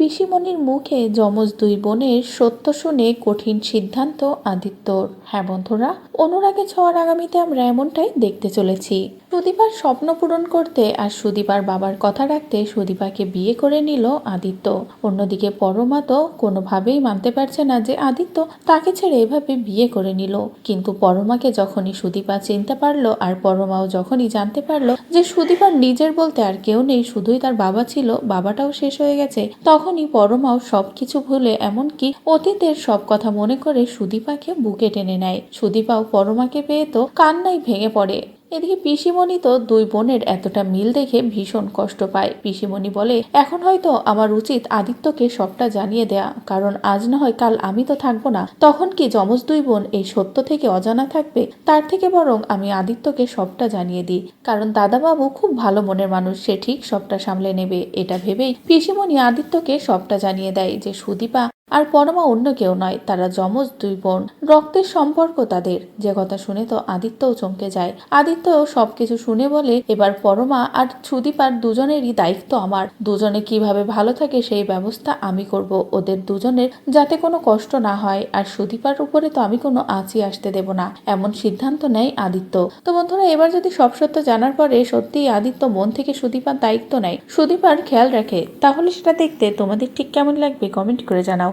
পিসিমণির মুখে যমজ দুই বোনের সত্য শুনে কঠিন সিদ্ধান্ত আদিত্যর। হ্যাঁ বন্ধুরা, অনুরাগে ছোঁয়ার আগামীতে আমরা এমনটাই দেখতে চলেছি। সুদীপার স্বপ্ন পূরণ করতে আর সুদীপার বাবার কথা রাখতে সুদীপাকে বিয়ে করে নিল আদিত্য। অন্যদিকে পরমা তো কোনোভাবেই মানতে পারছে না যে আদিত্য তাকে ছেড়ে এভাবে বিয়ে করে নিল। কিন্তু পরমাকে যখনই সুদীপা চিনতে পারল আর পরমাও যখনই জানতে পারল যে সুদীপার নিজের বলতে আর কেউ নেই, শুধুই তার বাবা ছিল, বাবাটাও শেষ হয়ে গেছে, তখনই পরমাও সবকিছু ভুলে এমনকি অতীতের সব কথা মনে করে সুদীপাকে বুকে টেনে নেয়। সুদীপাও পরমাকে পেয়ে তো কান্নাই ভেঙে পড়ে। এদিকে পিসিমণি তো দুই বোনের এতটা মিল দেখে ভীষণ কষ্ট পায়। পিসিমণি বলে, এখন হয়তো আমার উচিত আদিত্যকে সবটা জানিয়ে দেয়া, কারণ আজ না হয় কাল আমি তো থাকব না। তখন কি যমজ দুই বোন এই সত্য থেকে অজানা থাকবে? তার থেকে বরং আমি আদিত্যকে সবটা জানিয়ে দিই। কারণ দাদাবাবু খুব ভালো মনের মানুষ, সে ঠিক সবটা সামলে নেবে, এটা ভেবেই পিসিমণি আদিত্যকে সবটা জানিয়ে দেয় যে সুদীপা আর পরমা অন্য কেউ নয়, তারা যমজ দুই বোন। রক্তের সম্পর্ক তাদের। যে কথা শুনে তো আদিত্যও চমকে যায়। আদিত্য সবকিছু শুনে বলে, এবার পরমা আর সুদীপার দুজনেরই দায়িত্ব আমার। দুজনে কীভাবে ভালো থাকে সেই ব্যবস্থা আমি করব। ওদের দুজনের যাতে কোনো কষ্ট না হয়। আর সুদীপার উপরে তো আমি কোনো আঁচি আসতে দেব না। এমন সিদ্ধান্ত নেয় আদিত্য। তো বন্ধুরা, এবার যদি সব সত্য জানার পরে সত্যিই আদিত্য মন থেকে সুদীপার দায়িত্ব নেয়। সুদীপার খেয়াল রাখে, তাহলে সেটা দেখতে তোমাদের ঠিক কেমন লাগবে কমেন্ট করে জানাও।